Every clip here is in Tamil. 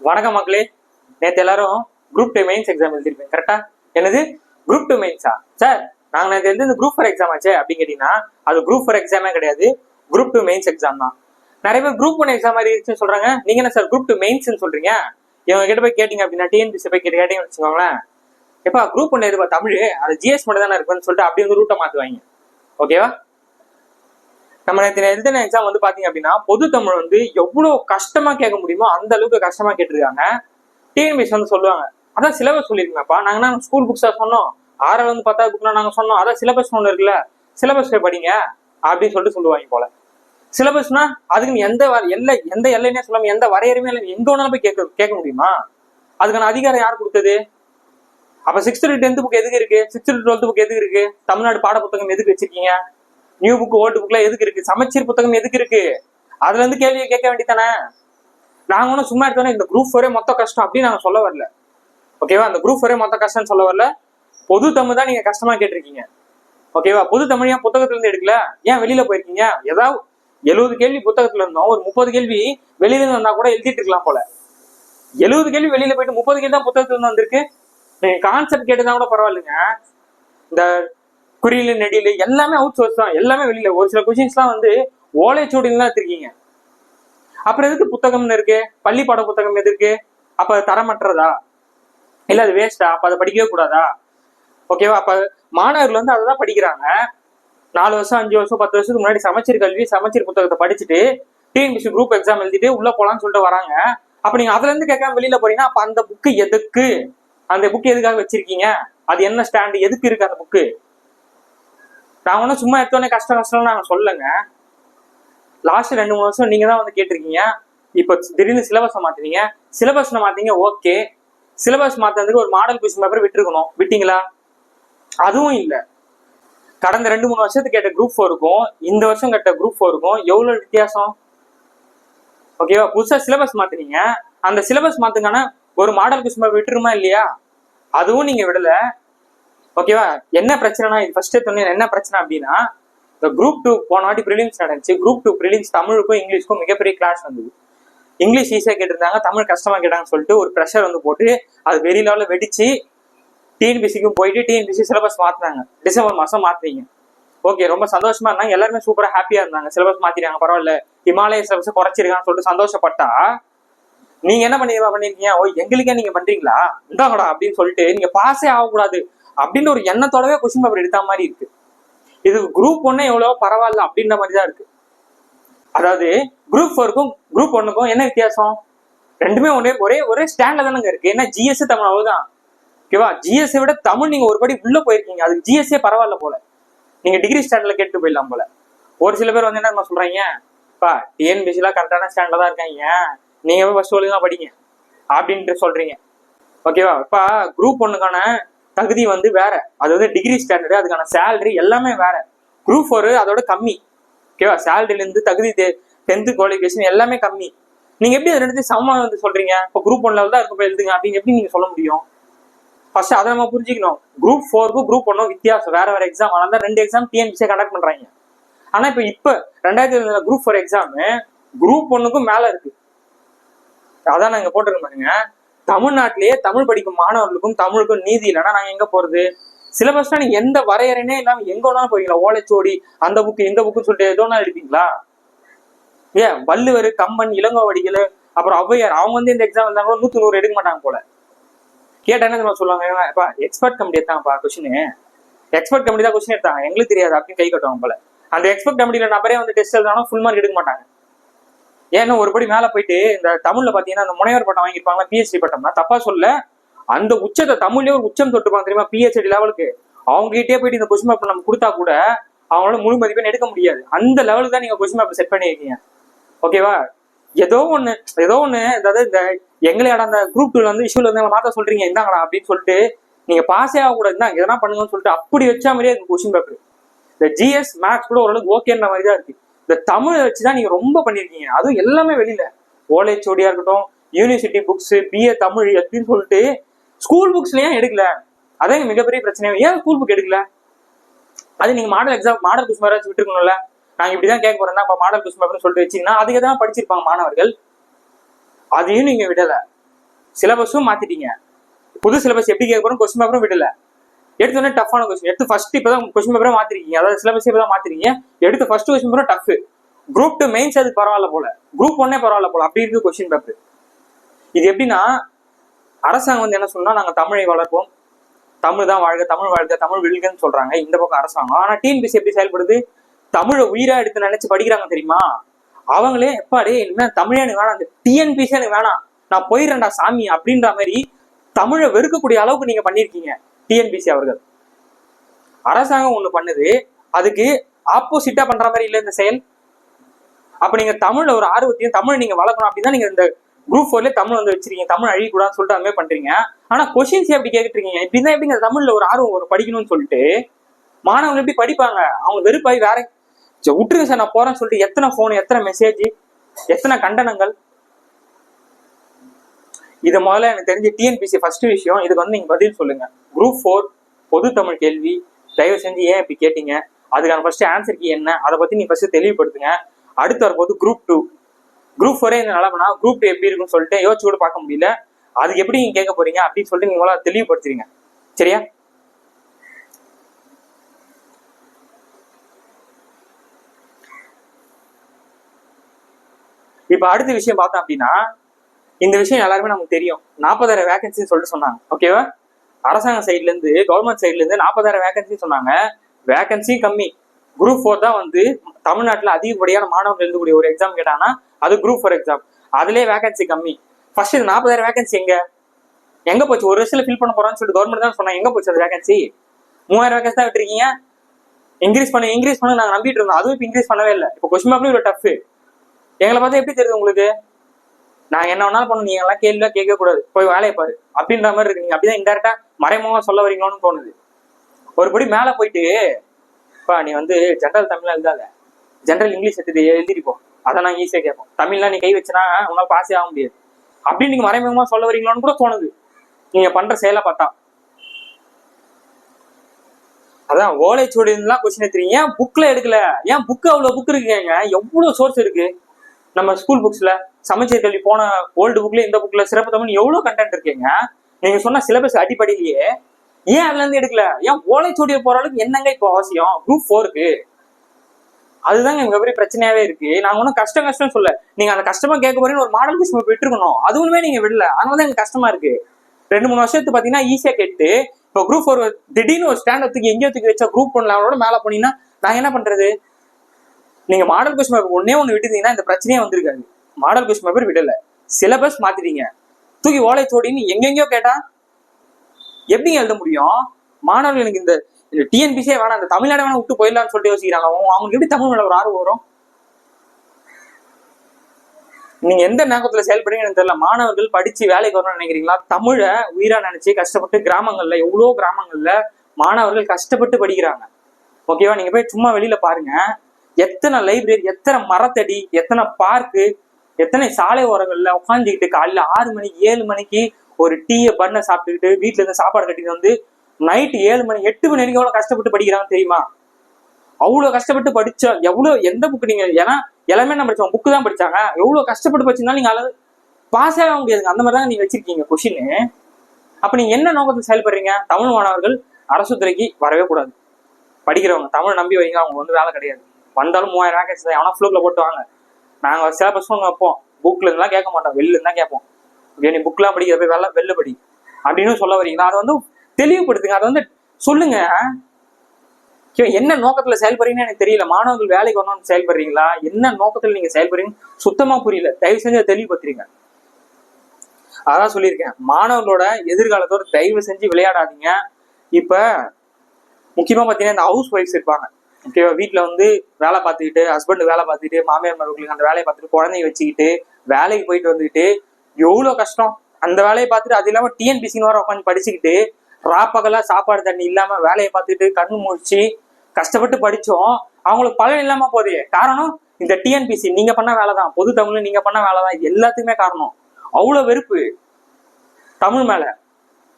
வணக்கம் மக்களே. நேற்று எல்லாரும் குரூப் டூ மெயின்ஸ் எக்ஸாம் எழுதிருப்பேன் கரெக்டா என்னது? குரூப் டூ மெயின்ஸா சார் நாங்கள் நேற்று எழுதி இந்த குரூப் ஃபோர் எக்ஸாம் ஆச்சு அப்படின்னு கேட்டீங்கன்னா அது குரூப் ஃபோர் எக்ஸாமே கிடையாது. குரூப் டூ மெயின்ஸ் எக்ஸாம் தான். நிறைய பேர் குரூப் ஒன் எக்ஸாம் மாதிரி இருந்துச்சுன்னு சொல்றாங்க. நீங்க என்ன சார் குரூப் டூ மெயின்ஸ்னு சொல்றீங்க? இவங்க கிட்ட போய் கேட்டீங்க அப்படின்னா டிஎன்பிசி போய் கேட்டு கேட்டீங்கன்னு வச்சுக்கோங்களேன். எப்பா குரூப் ஒன்று எதுப்பா தமிழ்? அது ஜிஎஸ் மட்டும் தானே இருக்குன்னு சொல்லிட்டு அப்படி வந்து ரூட்டை மாற்றுவாங்க ஓகேவா நம்ம நேற்று எழுதின எக்ஸாம் வந்து பாத்தீங்க அப்படின்னா பொது தமிழ் வந்து எவ்வளவு கஷ்டமா கேட்க முடியுமோ அந்த அளவுக்கு கஷ்டமா கேட்டிருக்காங்க. டிஎன்பிஎஸ் வந்து சொல்லுவாங்க. அதான் சிலபஸ் சொல்லிருக்கேன்ப்பா நாங்க என்ன ஸ்கூல் புக்ஸா சொன்னோம்? ஆறாவது வந்து பத்தாவது புக்னா நாங்க சொன்னோம். அதான் சிலபஸ் ஒன்று இருக்குல்ல? சிலபஸ் படிங்க. அப்படின்னு சொல்லிட்டு சொல்லுவாங்க போல. சிலபஸ்னா அதுக்கு நீ எந்த வர- எல்லை எந்த எல்லைன்னே சொல்லாம எந்த வரையறையுமே இல்லை. எங்க ஒன்றாலும் போய் கேட்க கேட்க முடியுமா? அதுக்கான அதிகாரம் யார் கொடுத்தது? அப்ப சிக்ஸ்த் டு டென்த் புக் எதுக்கு இருக்கு? சிக்ஸ்த் டு டுவெல்த் புக் எதுக்கு இருக்கு? தமிழ்நாடு பாட புத்தகம் எதுக்கு வச்சிருக்கீங்க? நியூ புக் ஓல்டு புக்ல எதுக்கு இருக்கு? சமச்சீர் புத்தகம் எதுக்கு இருக்கு? அதுல இருந்து கேள்வியை கேட்க வேண்டியதானே நாங்க ஒன்றும் சும்மா எடுத்தோன்னே இந்த குரூப் ஒரே மொத்த கஷ்டம் அப்படின்னு நாங்க சொல்ல வரல. ஓகேவா அந்த குரூப் ஒரே மொத்த கஷ்டம்னு சொல்ல வரல. பொது தமிழ் தான் நீங்க கஷ்டமா கேட்டிருக்கீங்க. ஓகேவா பொது தமிழ் ஏன் புத்தகத்துல இருந்து எடுக்கல? ஏன் வெளியில போயிருக்கீங்க? ஏதாவது எழுபது கேள்வி புத்தகத்துல இருந்தோம். ஒரு முப்பது கேள்வி வெளியில இருந்து வந்தா கூட எழுதிட்டு இருக்கலாம் போல. எழுபது கேள்வி வெளியில போயிட்டு முப்பது கேள்வி தான் புத்தகத்துல இருந்து வந்திருக்கு. நீங்க கான்செப்ட் கேட்டுதான் கூட பரவாயில்லைங்க. இந்த குறியில நெடியில் எல்லாமே அவுட் சோர்ஸ் தான். எல்லாமே வெளியில. ஒரு சில கொஷின்ஸ்லாம் வந்து ஓலைச்சுவடியில் தான் எடுத்திருக்கீங்க. அப்புறம் எதுக்கு புத்தகம்னு இருக்கு? பள்ளி பாட புத்தகம் எது இருக்கு அப்ப அது தரமற்றதா? இல்ல அது வேஸ்டா அப்ப அதை படிக்கவே கூடாதா? ஓகேவா அப்ப மாணவர்கள் வந்து அதை தான் படிக்கிறாங்க. நாலு வருஷம் அஞ்சு வருஷம் பத்து வருஷத்துக்கு முன்னாடி சமச்சீர் கல்வி சமச்சீர் புத்தகத்தை படிச்சுட்டு டிஎன்பிசி குரூப் எக்ஸாம் எழுதிட்டு உள்ள போலான்னு சொல்லிட்டு வராங்க. அப்ப நீங்க அதுல இருந்து கேட்காம வெளியில போறீங்கன்னா அப்ப அந்த புக்கு எதுக்கு? அந்த புக் எதுக்காக வச்சிருக்கீங்க? அது என்ன ஸ்டாண்டு எதுக்கு இருக்கு அந்த புக்கு நான் ஒன்றும் சும்மா எடுத்தோடனே கஷ்டம் கஷ்டம்னு நாங்கள் சொல்லுங்க லாஸ்ட் ரெண்டு மூணு வருஷம் நீங்கள் தான் வந்து கேட்டிருக்கீங்க. இப்போ திடீர்னு சிலபஸை மாத்துறீங்க சிலபஸ்ல மாற்றிங்க ஓகே சிலபஸ் மாற்றுறதுக்கு ஒரு மாடல் கொஸ்டின் பேப்பர் விட்டுருக்கணும். விட்டீங்களா? அதுவும் இல்லை. கடந்த ரெண்டு மூணு வருஷத்துக்கு கேட்ட குரூப் ஃபோருக்கும் இந்த வருஷம் கேட்ட குரூப் ஃபோருக்கும் எவ்வளோ வித்தியாசம்? ஓகேவா புதுசாக சிலபஸ் மாத்துனீங்க. அந்த சிலபஸ் மாற்றுங்கன்னா ஒரு மாடல் கொஸ்டின் பேப்பர் விட்டுருமா இல்லையா? அதுவும் நீங்கள் விடலை. ஓகேவா? என்ன பிரச்சனைனா இது ஃபர்ஸ்ட் சொன்னேன் என்ன பிரச்சனை அப்படின்னா இந்த குரூப் டூ போன வாட்டி ப்ரிலிம்ஸ் நடந்துச்சு. குரூப் டூ ப்ரிலிம்ஸ் தமிழுக்கும் இங்கிலீஷ்க்கும் மிகப்பெரிய கிளாஸ் வந்தது. இங்கிலீஷ் ஈஸியாக கேட்டிருந்தாங்க தமிழ் கஷ்டமாக கேட்டாங்கன்னு சொல்லிட்டு ஒரு ப்ரெஷர் வந்து போட்டு அது வெறி லெவலில் வெடிச்சு டிஎன்பிசிக்கும் போயிட்டு டிஎன்பிசி சிலபஸ் மாற்றினாங்க டிசம்பர் மாதம் மாத்துறீங்க ஓகே ரொம்ப சந்தோஷமா இருந்தாங்க. எல்லாருமே சூப்பராக ஹாப்பியாக இருந்தாங்க. சிலபஸ் மாத்திட்டாங்க பரவாயில்ல. ஹிமாலய சிலபஸ் குறைச்சிருக்கான்னு சொல்லிட்டு சந்தோஷப்பட்டா நீங்க என்ன பண்ணி பண்ணிருக்கீங்க? ஓ எங்களுக்கே நீங்க பண்றீங்களா? இந்தாங்கடா அப்படின்னு சொல்லிட்டு நீங்க பாஸே ஆகக்கூடாது. அப்படின்னு ஒரு எண்ணத்தோடவே கொஸ்டின் பேப்பர் எடுத்த மாதிரி இருக்கு. இது குரூப் ஒன்னே எவ்வளவோ பரவாயில்ல அப்படின்ற மாதிரி தான் இருக்கு. அதாவது குரூப் ஃபோருக்கும் குரூப் ஒன்னுக்கும் என்ன வித்தியாசம்? ரெண்டுமே ஒரே ஒரே ஒரே ஸ்டாண்ட்ல தானங்க இருக்கு. ஏன்னா ஜிஎஸ் தமிழ் அவ்வளவுதான். ஓகேவா ஜிஎஸ் விட தமிழ் நீங்க ஒரு படி உள்ள போயிருக்கீங்க. அதுக்கு ஜிஎஸ்ஏ பரவாயில்ல போல. நீங்க டிகிரி ஸ்டாண்ட்ல கேட்டு போயிடலாம் போல. ஒரு சில பேர் வந்து என்ன சொல்றாங்க? பா டிஎன்பிசிலாம் கரெக்டான ஸ்டாண்ட்ல தான் இருக்காங்க. நீங்க போய் ஃபர்ஸ்ட் ஒழுங்கா படிங்க. அப்படின்ட்டு சொல்றீங்க. ஓகேவா இப்ப குரூப் ஒன்னுக்கான தகுதி வந்து வேற. அது வந்து டிகிரி ஸ்டாண்டர்டு அதுக்கான சேலரி எல்லாமே வேற. குரூப் ஃபோர் அதோட கம்மி. ஓகேவா சேலரிலேருந்து தகுதி டென்த்து குவாலிஃபிகேஷன் எல்லாமே கம்மி. நீங்க எப்படி அது ரெண்டுத்தையும் சமமாக வந்து சொல்றீங்க? இப்போ குரூப் ஒன்ல தான் இருக்க போய் எழுதுங்க. அப்படின்னு எப்படி நீங்க சொல்ல முடியும்? ஃபர்ஸ்ட் அதை நம்ம புரிஞ்சுக்கணும். குரூப் ஃபோருக்கும் குரூப் ஒன்றும் வித்தியாசம். வேற வேற எக்ஸாம் அதனால தான் ரெண்டு எக்ஸாம் டிஎன்பிசியை கண்டக்ட் பண்றாங்க. ஆனா இப்போ இப்போ ரெண்டாயிரத்தி இருபதுல குரூப் ஃபோர் எக்ஸாம் குரூப் ஒன்றுக்கும் மேல இருக்கு. அதான் நாங்க போட்டிருக்கோம் பாருங்க. தமிழ்நாட்டிலேயே தமிழ் படிக்கும் மாணவர்களுக்கும் தமிழுக்கும் நீதி இல்லைன்னா நாங்க எங்க போறது? சிலபஸ்னா நீங்க எந்த வரையறைனே இல்லாம எங்க வேணாலும் போறீங்களா ஓலைச்சோடி அந்த புக்கு இந்த புக்குன்னு சொல்லிட்டு எதோ எடுப்பீங்களா? ஏன்? வள்ளுவர் கம்பன் இளங்கோவடிகள் அப்புறம் ஔவையார் அவங்க வந்து இந்த எக்ஸாம் இருந்தாங்க நூத்தி நூறு எடுக்க மாட்டாங்க போல. கேட்டா என்ன சொல்லுவாங்க? எப்பா எக்ஸ்பர்ட் கமிட்டி எடுத்தாங்கப்பா கொஸ்டின் எக்ஸ்பர்ட் கமிட்டி தான் கொஸ்டின் எடுத்தாங்க. எங்களுக்கு தெரியாது அப்படின்னு கை கட்டுவாங்க போல. அந்த எக்ஸ்பர்ட் கமிட்டியில நபரே வந்து டெஸ்ட் எழுதாலும் ஃபுல் மார்க் எடுக்க மாட்டாங்க. ஏன்னா ஒரு படி மேல போயிட்டு இந்த தமிழ்ல பாத்தீங்கன்னா அந்த முனைவர் பட்டம் வாங்கியிருப்பாங்களா பிஹெச்டி பட்டம்னா தப்பா சொல்ல அந்த உச்சத்தை தமிழ்லயே ஒரு உச்சம் தொட்டுப்பாங்க தெரியுமா பிஹெச்டி லெவலுக்கு அவங்க கிட்டே போயிட்டு இந்த கொஸ்டின் பேப்பர் நம்ம கொடுத்தா கூட அவங்களால முழு மதிப்பெண் எடுக்க முடியாது. அந்த லெவலுக்கு தான் நீங்க கொஸ்டின் பேப்பர் செட் பண்ணியிருக்கீங்க. ஓகேவா ஏதோ ஒண்ணு ஏதோ ஒண்ணு அதாவது இந்த எங்களையோட அந்த குரூப் டூல வந்து இஷ்யூல வந்து மாத்த சொல்றீங்க இந்தாங்கடா அப்படின்னு சொல்லிட்டு நீங்க பாஸே ஆகக்கூடாது. தான் எதனா பண்ணுங்கன்னு சொல்லிட்டு அப்படி வச்சா மாதிரியே இருக்கு கொஸ்டின் பேப்பர் இந்த ஜிஎஸ் மேக்ஸ் கூட ஓரளவுக்கு ஓகேன்ற மாதிரி தான் இருக்கு. இந்த தமிழை வச்சு தான் நீங்க ரொம்ப பண்ணிருக்கீங்க அதுவும் எல்லாமே வெளியில. ஓலைச்சோடியா இருக்கட்டும் யூனிவர்சிட்டி புக்ஸ் பிஏ தமிழ் அப்படின்னு சொல்லிட்டு ஸ்கூல் புக்ஸ்ல ஏன் எடுக்கல. அதான் இங்க மிகப்பெரிய பிரச்சனை. ஏன் ஸ்கூல் புக் எடுக்கல? அது நீங்க model exam model question paper விட்டுருக்கணும்ல? நாங்க இப்படிதான் கேட்க போறோம் அப்ப மாடல் கொஸ்டின் பேப்பர்னு சொல்லிட்டு வச்சீங்கன்னா அதுக்கு தான் படிச்சிருப்பாங்க மாணவர்கள். அதையும் நீங்க விடல. சிலபஸும் மாத்திட்டீங்க. புது சிலபஸ் எப்படி கேட்க போறோம் கொஸ்டின் பேப்பரும் விடல. எடுத்தோடனே டஃப்பான கொஸ்டின் எடுத்து ஃபர்ஸ்ட் இப்பதான் கொஸ்டின் பேப்பரே மாத்திருக்கீங்க. அதாவது சிலபஸ் இப்பதான் மாத்திருக்கீங்க. எடுத்து ஃபர்ஸ்ட் கொஸ்டின் பேப்பரும் டஃப் குரூப் டூ மெயின்ஸ் அது பரவாயில்ல போல. குரூப் ஒன்னே பரவாயில்ல போல. அப்படி இருக்கு கொஸ்டின் பேப்பர் இது எப்படின்னா அரசாங்கம் வந்து என்ன சொன்னா நாங்க தமிழை வளர்ப்போம். தமிழ் தான் வாழ்க தமிழ் வாழ்க தமிழ் விழுகன்னு சொல்றாங்க. இந்த பக்கம் அரசாங்கம். ஆனா டிஎன்பிசி எப்படி செயல்படுது? தமிழை உயிரா எடுத்து நினைச்சு படிக்கிறாங்க தெரியுமா? அவங்களே எப்பாடி என்ன தமிழே எனக்கு வேணாம். அந்த டிஎன்பிசி எனக்கு வேணாம். நான் போயிடுறேன்டா சாமி அப்படின்ற மாதிரி தமிழை வெறுக்கக்கூடிய அளவுக்கு நீங்க பண்ணிருக்கீங்க டிஎன்பிசி அவர்கள். அரசாங்கம் ஒண்ணு பண்ணுது அதுக்கு ஆப்போசிட்டா பண்ற மாதிரி இல்லை இந்த செயல். அப்ப நீங்க தமிழ்ல ஒரு ஆர்வத்தையும் தமிழ் நீங்க வளர்க்கணும் அப்படின்னா நீங்க இந்த குரூப் ஃபோர்ல தமிழ் வந்து வச்சிருக்கீங்க தமிழ் அழியக்கூடாதுன்னு சொல்லிட்டு அந்த மாதிரி பண்றீங்க. ஆனா கொஸ்டின்ஸ் எப்படி கேட்டுட்டு இருக்கீங்க இப்படின்னா எப்படிங்க தமிழ்ல ஒரு ஆர்வம் ஒரு படிக்கணும்னு சொல்லிட்டு? மாணவர்கள் எப்படி படிப்பாங்க? அவங்க வெறுப்பாய் வேற விட்டுருங்க சார் நான் போறேன்னு சொல்லிட்டு எத்தனை போன் எத்தனை மெசேஜ் எத்தனை கண்டனங்கள்? இது முதல்ல எனக்கு தெரிஞ்ச டிஎன்பிசி ஃபர்ஸ்ட் விஷயம். இதுக்கு வந்து நீங்க பதில் சொல்லுங்க. குரூப் ஃபோர் பொது தமிழ் கேள்வி. தயவு செஞ்சு ஏன் இப்படி கேட்டீங்க? அதுக்கான ஃபர்ஸ்ட் ஆன்சர் கீ என்ன? அதை பத்தி நீ ஃபர்ஸ்ட் தெளிவுபடுத்துங்க. அடுத்து வரும்போது குரூப் டூ குரூப் ஃபோரே இந்த நிலமனா குரூப் டூ எப்படி இருக்குன்னு சொல்லிட்டு யோசிச்சு கூட பார்க்க முடியல. அதுக்கு எப்படி நீங்க கேட்க போறீங்க அப்படின்னு சொல்லிட்டு நீங்க தெளிவுபடுத்துறீங்க சரியா? இப்ப அடுத்த விஷயம் பார்த்தோம் அப்படின்னா இந்த விஷயம் எல்லாருமே நமக்கு தெரியும். நாற்பதாயிரம் வேகன்சி சொல்லிட்டு சொன்னாங்க. ஓகேவா அரசாங்க சைட்ல இருந்து கவர்மெண்ட் சைட்ல இருந்து நாற்பதாயிரம் வேகன்சி சொன்னாங்க. வேகன்சி கம்மி. குரூப் ஃபோர் தான் வந்து தமிழ்நாட்டுல அதிகப்படியான மாணவர்கள் எழுதக்கூடிய ஒரு எக்ஸாம் கேட்டாங்கன்னா அது குரூப் ஃபோர் எக்ஸாம் அதுலயே வேகன்சி கம்மி. ஃபர்ஸ்ட் இது நாற்பதாயிரம் வேகன்சி எங்க? எங்க போச்சு? ஒரு வருஷத்துல ஃபில் பண்ண போறான்னு சொல்லிட்டு கவர்மெண்ட் தான் சொன்னாங்க. எங்க போச்சு அது வேகன்சி மூவாயிரம் வேகன்சி தான் விட்டுருக்கீங்க. இன்க்ரீஸ் பண்ண இன்க்ரீஸ் பண்ண நாங்க நம்பிட்டு இருந்தோம். அதுவும் இப்போ இன்க்ரீஸ் பண்ணவே இல்லை. இப்போ கொஸ்டின் பேப்பரும் இவ்வளோ டஃப் எங்களை பார்த்தா எப்படி தெரியுது உங்களுக்கு? நான் என்ன வேணாலும் பண்ணணும் நீங்க எல்லாம் கேள்வியா கேட்க கூடாது போய் வேலையை பாரு. அப்படின்ற மாதிரி இருக்கு. நீங்க அப்படிதான் இன்டெரக்டா மறைமுகமா சொல்ல வரீங்களோன்னு தோணுது. ஒருபடி மேல போயிட்டு பா நீ வந்து ஜென்ரல் தமிழ்ல எழுதாத. ஜென்ரல் இங்கிலீஷ் எடுத்து எழுதிருப்போம் அதை நான் ஈஸியா கேட்போம் தமிழ்லாம் நீ கை வச்சுனா உன்னால பாஸே ஆக முடியாது. அப்படின்னு நீங்க மறைமுகமா சொல்ல வரீங்களோன்னு கூட தோணுது. நீங்க பண்ற செயலை பார்த்தா. அதான் ஓலைச்சுவடிலாம் கொஸ்டின் எடுத்துறீங்க. ஏன் புக்ல எடுக்கல? ஏன் புக் அவ்வளவு புக் இருக்குங்க எவ்வளவு சோர்ஸ் இருக்கு? நம்ம ஸ்கூல் புக்ஸ்ல சமச்சீர் கல்வி போன ஓல்டு புக்ல இந்த புக்ல சிறப்பு தமிழ் எவ்வளவு கண்டென்ட் இருக்கீங்க? நீங்க சொன்ன சிலபஸ் அடிப்படையிலேயே ஏன் அதுல இருந்து எடுக்கல? ஏன் ஓலைச்சுவடியை போற அளவுக்கு என்னங்க இப்போ அவசியம்? குரூப் ஃபோருக்கு அதுதாங்க எங்க பெரிய பிரச்சனையாவே இருக்கு. நாங்க ஒன்றும் கஷ்டம் கஷ்டம் சொல்ல நீங்க அந்த கஷ்டமா கேட்க போறீங்கன்னு ஒரு மாடல் கொஸ்டின் விட்டுருக்கணும். அதுவுமே நீங்க விடல. அதனால தான் எங்களுக்கு கஷ்டமா இருக்கு. ரெண்டு மூணு வருஷத்துக்கு பாத்தீங்கன்னா ஈஸியா கேட்டு இப்போ குரூப் ஃபோர் திடீர்னு ஒரு ஸ்டாண்ட் தூக்கி எங்கேயோ தூக்கி வச்சா குரூப் ஒன் லெவலோட மேல போனீங்கன்னா நான் என்ன பண்றது? நீங்க மாடல் கொஸ்டின் ஒன்னே ஒன்று விட்டுருந்தீங்கன்னா இந்த பிரச்சனையே வந்திருக்காது. மாடல் கொஸ்டின் பேப்பர் விடல. சிலபஸ் மாத்திட்டீங்க. தூக்கி ஓலைச்சோடின்னு எங்கெங்கயோ கேட்டா எப்படிங்க எழுத முடியும்? மாணவர்கள் எனக்கு இந்த இந்த டிஎன்பிசியே வேணாம் இந்த தமிழ்நாடு வேணா விட்டு போயிடலாம்னு சொல்லிட்டு யோசிக்கிறாங்க. அவங்க அவங்களுக்கு எப்படி தமிழ் மேல ஒரு ஆர்வம் வரும்? நீங்க எந்த நோக்கத்துல செயல்படுறீங்கன்னு எனக்கு தெரியல. மாணவர்கள் படிச்சு வேலைக்கு வரணும்னு நினைக்கிறீங்களா? தமிழை உயிரா நினைச்சு கஷ்டப்பட்டு கிராமங்கள்ல எவ்வளோ கிராமங்கள்ல மாணவர்கள் கஷ்டப்பட்டு படிக்கிறாங்க. ஓகேவா நீங்க போய் சும்மா வெளியில பாருங்க. எத்தனை லைப்ரரி எத்தனை மரத்தடி எத்தனை பார்க்கு எத்தனை சாலை ஓரங்கள்ல உட்காந்துக்கிட்டு காலையில ஆறு மணிக்கு ஏழு மணிக்கு ஒரு டீயை பண்ண சாப்பிட்டுக்கிட்டு வீட்டுல இருந்து சாப்பாடு கட்டிட்டு வந்து நைட்டு ஏழு மணி எட்டு மணி வரைக்கும் எவ்வளவு கஷ்டப்பட்டு படிக்கிறாங்க தெரியுமா? அவ்வளவு கஷ்டப்பட்டு படிச்ச எவ்வளவு எந்த புக் நீங்க ஏன்னா எல்லாமே நம்ம படிச்சோம் புக்கு தான் படிச்சாங்க. எவ்வளவு கஷ்டப்பட்டு படிச்சிருந்தாலும் நீங்க அளவு பாஸ் ஆக முடியாதுங்க. அந்த மாதிரி தான் நீங்க வச்சிருக்கீங்க கொஷின் அப்ப நீங்க என்ன நோக்கத்தில் செயல்படுறீங்க? தமிழ் மாணவர்கள் அரசு துறைக்கு வரவே கூடாது. படிக்கிறவங்க தமிழ் நம்பி வைங்க. அவங்க வந்து வேலை கிடையாது. வந்தாலும் மூவாயிரம் வேகன்சி தான் எவனா ஃப்ளூக்ல போட்டு வாங்க. நாங்கள் சிலபஸ் ஒன்று வைப்போம். புக்ல இருந்தா கேட்க மாட்டோம். வெளில இருந்தா கேட்போம். ஓகே நீ புக்லாம் படிக்கிற போய் வெள்ள வெளில படி. அப்படின்னு சொல்ல வரீங்களா? அதை வந்து தெளிவுபடுத்துங்க. அதை வந்து சொல்லுங்க. என்ன நோக்கத்துல செயல்படுறீங்கன்னு எனக்கு தெரியல. மாணவர்கள் வேலைக்கு வரணும்னு செயல்படுறீங்களா? என்ன நோக்கத்துல நீங்க செயல்படுறீங்க சுத்தமா புரியல. தயவு செஞ்சு அதை தெளிவுபடுத்துறீங்க அதான் சொல்லியிருக்கேன். மாணவர்களோட எதிர்காலத்தோட தயவு செஞ்சு விளையாடாதீங்க. இப்ப முக்கியமா பாத்தீங்கன்னா இந்த ஹவுஸ் ஒய்ஃப்ஸ் இருப்பாங்க. ஓகேவா வீட்டில் வந்து வேலை பார்த்துக்கிட்டு ஹஸ்பண்ட் வேலை பார்த்துக்கிட்டு மாமியார் மருமகளுக்கு அந்த வேலையை பார்த்துட்டு குழந்தைய வச்சுக்கிட்டு வேலைக்கு போயிட்டு வந்துக்கிட்டு எவ்வளோ கஷ்டம். அந்த வேலையை பார்த்துட்டு அது இல்லாமல் டிஎன்பிசின்னு வர உட்காந்து படிச்சுக்கிட்டு ராப்பகலாக சாப்பாடு தண்ணி இல்லாமல் வேலையை பார்த்துட்டு கண்ணு முடிச்சு கஷ்டப்பட்டு படித்தோம் அவங்களுக்கு பலன் இல்லாமல் போதே. காரணம் இந்த டிஎன்பிசி நீங்கள் பண்ண வேலை தான். பொது தமிழ் நீங்கள் பண்ண வேலை தான். எல்லாத்துக்குமே காரணம். அவ்வளோ வெறுப்பு. தமிழ் மேலே.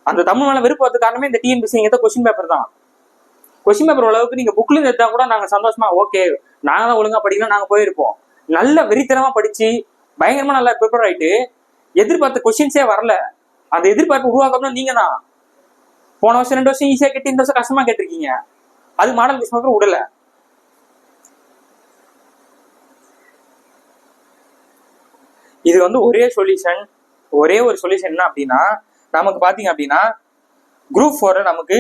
அந்த தமிழ் மேலே வெறுப்பு வரதுக்கு காரணமே இந்த டிஎன்பிசி கொஸ்டின் பேப்பர் தான். கொஸ்டின் பேப்பர் அளவுக்கு நீங்க புக்ல எடுத்தா கூட நாங்க சந்தோஷமா ஓகே நாங்க தான் ஒழுங்கா படிக்கலாம் நாங்க போயிருப்போம். நல்ல வெறித்தனமா படிச்சு பயங்கரமா நல்லா ப்ரிப்பேர் ஆயிட்டு எதிர்பார்த்த கொஸ்டின்ஸே வரல. அந்த எதிர்பார்ப்பு உருவாக்கணும் நீங்க தான். போன வருஷம் ரெண்டு வருஷம் ஈஸியா கேட்டு இந்த வருஷம் கஷ்டமா கேட்டிருக்கீங்க. அது மாடல் கொஸ்டின் பேப்பர் விடல. இது வந்து ஒரே சொல்யூஷன் ஒரே ஒரு சொல்யூஷன் என்ன அப்படின்னா நமக்கு பாத்தீங்க அப்படின்னா குரூப் ஃபோர் நமக்கு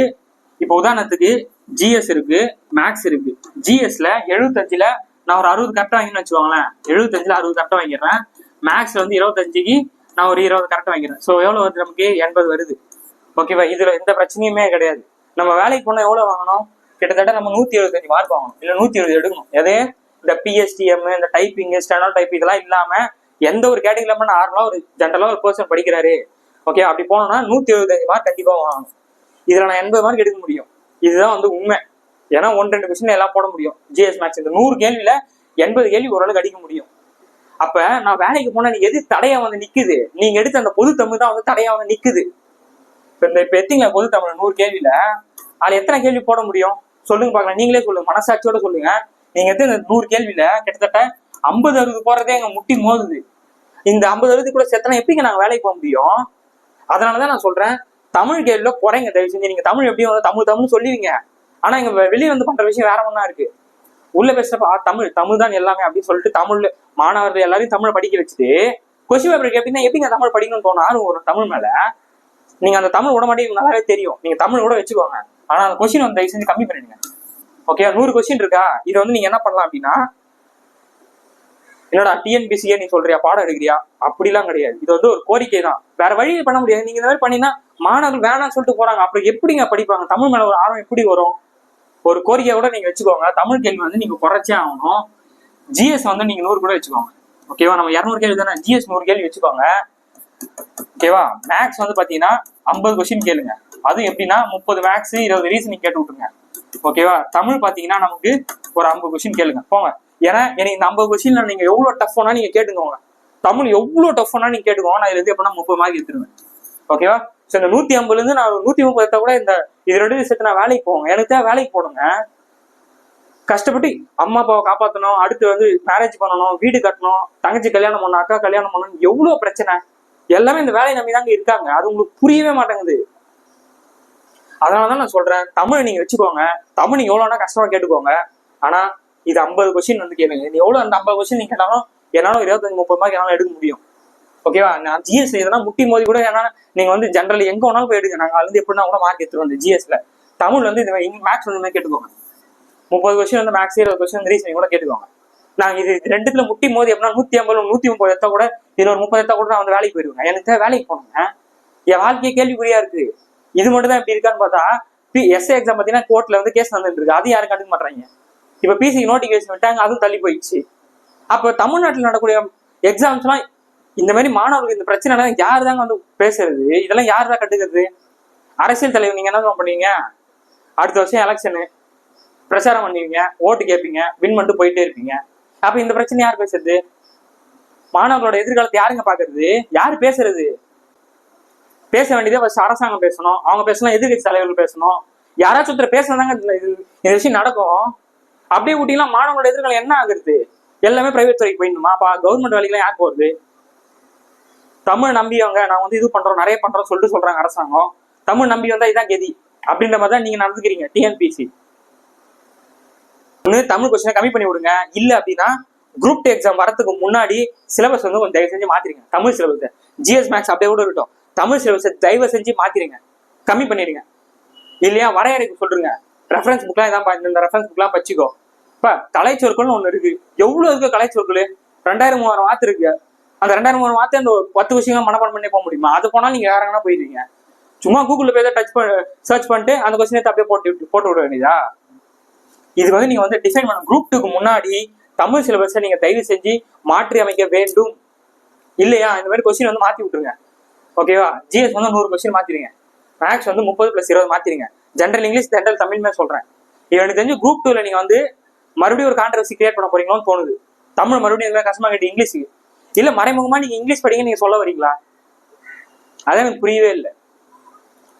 இப்போ உதாரணத்துக்கு ஜிஎஸ் இருக்கு மேக்ஸ் இருக்கு. ஜிஎஸ்ல எழுபத்தஞ்சுல நான் ஒரு அறுபது கரெக்டாக வாங்கினு வச்சுக்கோங்களேன். எழுபத்தஞ்சுல அறுபது கரெக்டாக வாங்கிடுறேன். மேக்ஸ்ல வந்து இருபத்தஞ்சுக்கு நான் ஒரு இருபது கரெக்டாக வாங்கிடுறேன். ஸோ எவ்வளோ வருது நமக்கு? எண்பது வருது. ஓகேவா இதுல எந்த பிரச்சனையுமே கிடையாது. நம்ம வேலைக்கு போனால் எவ்வளோ வாங்கணும்? கிட்டத்தட்ட நம்ம நூத்தி எழுபத்தஞ்சு மார்க் வாங்கணும். இல்லை நூத்தி எழுபது எடுக்கணும். எதே? இந்த பிஎஸ்டிஎம் இந்த டைப்பிங் ஸ்டாண்டர்ட் டைப் இதெல்லாம் இல்லாம எந்த ஒரு கேட்டகரி இல்லாம நார்மலா ஒரு ஜென்ரலா ஒரு பர்சன் படிக்கிறாரு. ஓகே அப்படி போனோம்னா நூத்தி எழுபத்தஞ்சு மார்க் கண்டிப்பா வாங்கணும். இதுல நான் எண்பது மார்க் எடுக்க முடியும். இதுதான் வந்து உண்மை. ஏன்னா ஒன்று ரெண்டு கொஸ்டின் எல்லாம் போட முடியும். ஜிஎஸ் மேக்ஸ் இந்த நூறு கேள்வியில எண்பது கேள்வி ஓரளவுக்கு அடிக்க முடியும். அப்ப நான் வேலைக்கு போனா நீ எது தடையா வந்து நிக்குது? நீங்க எடுத்த அந்த பொது தமிழ் தான் வந்து தடையா வந்து நிக்குது. இப்ப இந்த இப்ப எத்திங்க பொது தமிழ் நூறு கேள்வியில? அதுல எத்தனை கேள்வி போட முடியும்? சொல்லுங்க பார்க்கலாம். நீங்களே சொல்லுங்க. மனசாட்சியோட சொல்லுங்க. நீங்க எடுத்து இந்த நூறு கேள்வியில கிட்டத்தட்ட ஐம்பது அறுபது போறதே எங்க முட்டி மோதுது. இந்த ஐம்பது அறுபது கூட செத்தனா எப்படிங்க நாங்க வேலைக்கு போக முடியும்? அதனாலதான் நான் சொல்றேன். தமிழ் கேள்வியில குறைங்க தயவு செஞ்சு. நீங்க தமிழ் எப்படி வந்து தமிழ் தமிழ் சொல்லுவீங்க. ஆனா இங்க வெளியே வெளிய வந்து பண்ற விஷயம் வேற ஒன்னா இருக்கு. உள்ள பேசுறப்ப தமிழ் தமிழ் தான் எல்லாமே அப்படின்னு சொல்லிட்டு தமிழ் மாணவர்கள் எல்லாரையும் தமிழ் படிக்க வச்சுட்டு கொஸ்டின் பேப்பர் கேட்டீங்கன்னா எப்படிங்க தமிழ் படிக்கணும்னு தோணும்? ஆர்வம் தமிழ் மேல. நீங்க அந்த தமிழ் விட மாட்டேங்க நல்லாவே தெரியும். நீங்க தமிழ் கூட வச்சுக்கோங்க. ஆனா அந்த கொஸ்டின் வந்து தயவு செஞ்சு கம்மி பண்ணிடுங்க. ஓகே நூறு கொஸ்டின் இருக்கா? இது வந்து நீங்க என்ன பண்ணலாம் அப்படின்னா என்னடா டிஎன்பிசியே நீ சொல்றியா பாடம் எடுக்கிறியா? அப்படிலாம் கிடையாது. இது வந்து ஒரு கோரிக்கை தான் வேற வழியே பண்ண முடியாது. நீங்க இந்த மாதிரி பண்ணீங்கன்னா மாணவர்கள் வேணாம்னு சொல்லிட்டு போறாங்க. அப்புறம் எப்படிங்க படிப்பாங்க? தமிழ் மேல ஒரு ஆர்வம் எப்படி வரும்? ஒரு கோரிக்கையை கூட நீங்க வச்சுக்கோங்க. தமிழ் கேள்வி வந்து நீங்க குறைச்சே ஆகணும். ஜிஎஸ் வந்து நீங்க நூறு கூட வச்சுக்கோங்க. ஓகேவா நம்ம இரநூறு கேள்வி தானே? ஜிஎஸ் நூறு கேள்வி வச்சுக்கோங்க. ஓகேவா மேக்ஸ் வந்து பாத்தீங்கன்னா ஐம்பது கொஸ்டின் கேளுங்க. அதுவும் எப்படின்னா முப்பது மேக்ஸ் இருபது ரீசனிங் கேட்டு விட்டுருங்க. ஓகேவா தமிழ் பாத்தீங்கன்னா நமக்கு ஒரு ஐம்பது கொஸ்டின் கேளுங்க. போங்க. ஏன்னா எனக்கு இந்த ஐம்பது கொஸ்டின்ல நீங்க எவ்வளவு டஃப்னா நீங்க கேட்டுக்கோங்க. தமிழ் எவ்வளவு டஃப்னா நீங்க கேட்டுக்கோங்க. நான் இதுல இருந்து எப்படின்னா முப்பது மார்க் எடுத்துருவேன். ஓகேவா ஸோ இந்த நூத்தி ஐம்பதுல இருந்து நான் நூத்தி முப்பது கூட இந்த இது ரெண்டு விஷயத்த நான் வேலைக்கு போவேன். எனக்கு தான் வேலைக்கு போடுங்க. கஷ்டப்பட்டு அம்மா அப்பாவை காப்பாற்றணும் அடுத்து வந்து மேரேஜ் பண்ணணும். வீடு கட்டணும். தங்கச்சி கல்யாணம் பண்ணணும். அக்கா கல்யாணம் பண்ணணும். எவ்வளவு பிரச்சனை? எல்லாமே இந்த வேலையை நம்பி தாங்க இருக்காங்க. அது உங்களுக்கு புரியவே மாட்டேங்குது. அதனாலதான் நான் சொல்றேன் தமிழ் நீங்க வச்சுக்கோங்க. தமிழ் நீங்க எவ்வளவுனா கஷ்டமா கேட்டுக்கோங்க. ஆனா இது ஐம்பது கொஸ்டின் வந்து கேளுங்க. நீ எவ்வளவு அந்த ஐம்பது கொஸ்டின் நீ கேட்டாலும் என்னாலும் இருபத்தஞ்சு முப்பது மார்க் என்னாலும் எடுக்க முடியும். ஓகேவா நான் ஜிஎஸ் இதெல்லாம் முட்டி மோதி கூட ஏன்னா நீங்க வந்து ஜென்ரல் எங்க வேணாலும் போய் எடுங்க. நாங்கள் அதுல இருந்து எப்படின்னா கூட மார்க் எடுத்துருவோம் இந்த ஜிஎஸ்ல தமிழ் வந்து இந்த மேக்ஸ் வந்து கேட்டுக்கோங்க. முப்பது கொஸ்டின் வந்து மேக்ஸ் இருபது கொஸ்டின் ரீசனிங் கூட கேட்டுக்கோங்க. நான் இது ரெண்டுத்துல முட்டி மோதி எப்படின்னா நூத்தி ஐம்பது நூத்தி முப்பது எடுத்தா கூட இதுல ஒரு முப்பது எடுத்தா கூட நான் வந்து வேலைக்கு போயிருவேன். எனக்கு தேவை வேலைக்கு போனேங்க என் வாழ்க்கையே கேள்விக்குறியா இருக்கு. இது மட்டும் தான் இப்படி இருக்கான்னு பார்த்தா எஸ்ஏ எக்ஸாம் பார்த்தீங்கன்னா கோர்ட்ல வந்து கேஸ் நடந்துட்டு இருக்கு. அது யாரும் கண்டுக்க மாட்டாங்க இப்ப பிசிக்கு நோட்டிஃபிகேஷன் விட்டாங்க அதுவும் தள்ளி போயிடுச்சு. அப்போ தமிழ்நாட்டில் நடக்கக்கூடிய எக்ஸாம்ஸ்லாம் இந்த மாதிரி மாணவர்களுக்கு இந்த பிரச்சனை யார் தாங்க வந்து பேசுறது? இதெல்லாம் யார் தான் கட்டுக்கிறது அரசியல் தலைவர் நீங்க என்ன பண்ணுவீங்க? அடுத்த வருஷம் எலெக்ஷனு பிரச்சாரம் பண்ணுவீங்க ஓட்டு கேட்பீங்க வின் பண்ணிட்டு போயிட்டே இருப்பீங்க. அப்ப இந்த பிரச்சனை யார் பேசுறது? மாணவர்களோட எதிர்காலத்தை யாருங்க பாக்குறது? யாரு பேசுறது? பேச வேண்டியதே ஃபர்ஸ்ட் அரசாங்கம் பேசணும். அவங்க பேசணும் எதிர்கட்சி தலைவர்கள் பேசணும். யாராச்சும் ஒருத்தர் பேசினாதாங்க இது இந்த விஷயம் நடக்கும். அப்படியே விட்டீங்கன்னா மாணவர்களோட எதிர்காலம் என்ன ஆகுறது? எல்லாமே பிரைவேட் துறைக்கு போயிடணுமா? அப்ப கவர்மெண்ட் வேலைக்கெல்லாம் யாருக்கு போறது? தமிழ் நம்பியவங்க நான் வந்து இது பண்றோம் நிறைய பண்றோம் சொல்லிட்டு சொல்றாங்க அரசாங்கம். தமிழ் நம்பி வந்தா இதான் கெதி. அப்படின்ற மாதிரி தான் நீங்க நடந்துக்கிறீங்க டிஎன்பிசி ஒன்று தமிழ் கொஸ்டினை கம்மி பண்ணி விடுங்க. இல்லை அப்படின்னா குரூப் டூ எக்ஸாம் வரதுக்கு முன்னாடி சிலபஸ் வந்து கொஞ்சம் தயவு செஞ்சு மாத்திருங்க. தமிழ் சிலபஸை ஜிஎஸ் மேக்ஸ் அப்படியே கூட இருக்கட்டும். தமிழ் சிலபஸை தயவு செஞ்சு மாத்திருங்க. கம்மி பண்ணிடுங்க. இல்லையா? வரையறைக்கு சொல்றீங்க ரெஃபரன்ஸ் புக்லாம் இதான் இந்த ரெஃபரன்ஸ் புக்லாம் வச்சுக்கோ. இப்போ கலைச்சொற்கள்னு ஒன்று இருக்கு. எவ்வளோ இருக்கு கலைச்சொற்கள் ரெண்டாயிரம் மூவாயிரம் வாத்து இருக்கு. அந்த ரெண்டாயிரம் மூவாயிரம் வாத்து அந்த பத்து விஷயங்கள் மனப்பாடம் பண்ணி போக முடியுமா? அது போனால் நீங்கள் வேற எங்கன்னா போயிருவீங்க சும்மா கூகுளில் போய் டச் பண்ண சர்ச் பண்ணிட்டு அந்த கொஸ்டினை அப்படியே போட்டு விட்டு- போட்டு விட வேண்டியதா? இது வந்து நீங்கள் வந்து டிசைன் பண்ண குரூப் டூக்கு முன்னாடி தமிழ் சிலபஸை நீங்கள் தயவு செஞ்சு மாற்றி அமைக்க வேண்டும். இல்லையா? இந்த மாதிரி கொஸ்டின் வந்து மாற்றி விட்டுருங்க. ஓகேவா ஜிஎஸ் வந்து நூறு கொஸ்டின் மாற்றிடுங்க மேக்ஸ் வந்து முப்பது ப்ளஸ் இருபது மாற்றிடுங்க ஜென்ரல் இங்கிலீஷ் ஜென்ரல் தமிழ்மே சொல்கிறேன் சொல்றேன். இது எனக்கு தெரிஞ்சு குரூப் டூல நீங்க வந்து மறுபடியும் ஒரு கான்ட்ரவர்சி கிரியேட் பண்ண போறீங்களோன்னு தோணுது. தமிழ் மறுபடியும் எதுவும் கஷ்டமா கேட்டு இங்கிலீஷ் இல்ல மறைமுகமா நீங்க இங்கிலீஷ் படிங்க நீங்க சொல்ல வரீங்களா? அதான் எனக்கு புரியவே இல்லை.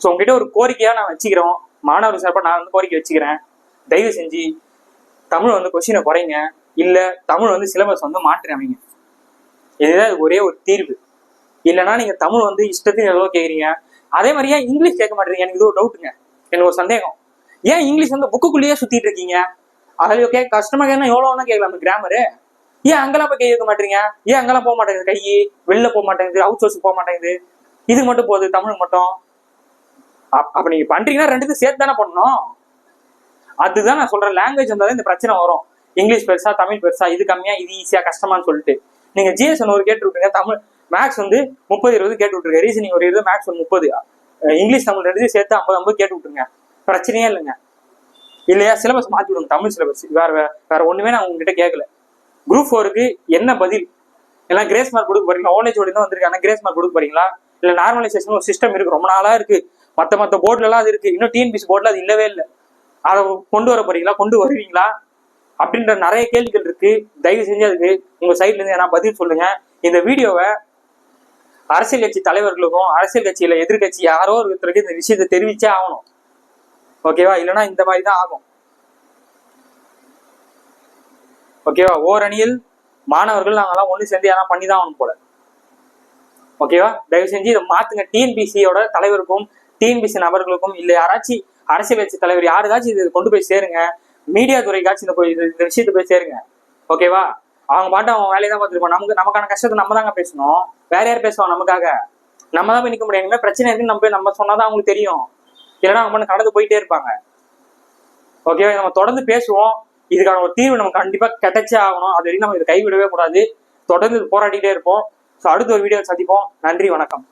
ஸோ உங்ககிட்ட ஒரு கோரிக்கையா நான் வச்சுக்கிறோம். மாணவர் சார்பாக நான் வந்து கோரிக்கை வச்சுக்கிறேன். தயவு செஞ்சு தமிழ் வந்து கொஸ்டினை குறைங்க. இல்ல தமிழ் வந்து சிலபஸ் வந்து மாற்றி அமைங்க இதுதான் ஒரே ஒரு தீர்வு. இல்லைன்னா நீங்க தமிழ் வந்து இஷ்டத்துக்கு ஏதோ கேட்குறீங்க அதே மாதிரியா இங்கிலீஷ் கேட்க மாட்டேங்க எனக்கு இது ஒரு டவுட்டுங்க எனக்கு ஒரு சந்தேகம். ஏன் இங்கிலீஷ் வந்து புக்குக்குள்ளேயே சுத்திட்டு இருக்கீங்க? அதில் ஓகே கஷ்டமா கேட்கணும் எவ்வளோ கேட்கலாம் கிராமரு ஏன் அங்கெல்லாம் போய் கேட்க மாட்டீங்க? ஏன் அங்கெல்லாம் போக மாட்டேங்குது? கை வெளில போக மாட்டேங்குது அவுட் சோர்ஸ் போக மாட்டேங்குது. இது மட்டும் போகுது தமிழ் மட்டும். அப்ப நீங்க பண்றீங்கன்னா ரெண்டுத்தையும் சேர்த்து தானே பண்ணணும். அதுதான் நான் சொல்றேன் லாங்குவேஜ் வந்தாலே இந்த பிரச்சனை வரும். இங்கிலீஷ் பெருசா தமிழ் பெருசா இது கம்மியா இது ஈஸியா கஷ்டமான்னு சொல்லிட்டு. நீங்க ஜிஎஸ்என் ஒரு கேட்டு விட்டுருங்க தமிழ் மேக்ஸ் வந்து முப்பது இருபது கேட்டு விட்டுருங்க ரீசனிங் ஒரு இருபது மேக்ஸ் ஒரு முப்பது. இங்கிலீஷ் தமிழ் ரெண்டுத்தையும் சேர்த்து ஐம்பது ஐம்பது கேட்டு விட்டுருங்க. பிரச்சனையே இல்லைங்க. இல்லையா? சிலபஸ் மாற்றி விடுங்க. தமிழ் சிலபஸ் வேற வேற- வேற ஒன்றுமே நான் உங்ககிட்ட கேட்கல குரூப் ஃபோருக்கு என்ன பதில்? எல்லாம் கிரேஸ் மார்க் கொடுக்க போறீங்களா? ஓலேஜ் ஓடி தான் வந்திருக்காங்க கிரேஸ் மார்க் கொடுக்க போறீங்களா? இல்ல நார்மலைசேஷன் ஒரு சிஸ்டம் இருக்கு. ரொம்ப நாளா இருக்கு. மத்த மத்த போர்டுல எல்லாம் அது இருக்கு. இன்னும் டிஎன்பிசி போர்டில் அது இல்லவே இல்லை. அதை கொண்டு வர போறீங்களா? கொண்டு வருவீங்களா? அப்படின்ற நிறைய கேள்விகள் இருக்கு. தயவு செஞ்சு அதுக்கு உங்க சைட்ல இருந்து ஏன்னா பதில் சொல்லுங்க. இந்த வீடியோவை அரசியல் கட்சி தலைவர்களுக்கும் அரசியல் கட்சியில எதிர்கட்சி யாரோ ஒருத்தருக்கு இந்த விஷயத்தை தெரிவிச்சே ஆகணும். ஓகேவா இல்லைன்னா இந்த மாதிரி தான் ஆகும். ஓகேவா ஓரணியில் மாணவர்கள் நாங்கெல்லாம் ஒன்று சேர்ந்து யாரா பண்ணி தான் ஆகணும் போல. ஓகேவா தயவு செஞ்சு இதை மாத்துங்க. டிஎன்பிசியோட தலைவருக்கும் டிஎன்பிசி நபர்களுக்கும் இல்லை யாராச்சும் அரசியல் கட்சி தலைவர் யாருக்காச்சும் இதை கொண்டு போய் சேருங்க. மீடியா துறைக்காச்சும் இந்த போய் இந்த விஷயத்தை போய் சேருங்க. ஓகேவா அவங்க பாட்டு அவங்க வேலையை தான் பார்த்துருப்போம் நமக்கு நமக்கான கஷ்டத்தை நம்ம தாங்க பேசணும். வேற யார் பேசுவோம் நமக்காக? நம்ம தான் போய் நிற்க முடியும். இனிமேல் பிரச்சனை இருக்குன்னு நம்ம போய் நம்ம சொன்னாதான் அவங்களுக்கு தெரியும். இல்லைன்னா அவங்க பண்ண கடந்து போயிட்டே இருப்பாங்க. ஓகேவா நம்ம தொடர்ந்து பேசுவோம். இதுக்கான ஒரு தீர்வு நம்ம கண்டிப்பா கிடைச்சே ஆகணும். அது வரைக்கும் நம்ம இதை கைவிடவே கூடாது. தொடர்ந்து போராடிட்டே இருப்போம். ஸோ அடுத்த ஒரு வீடியோ சந்திப்போம். நன்றி வணக்கம்.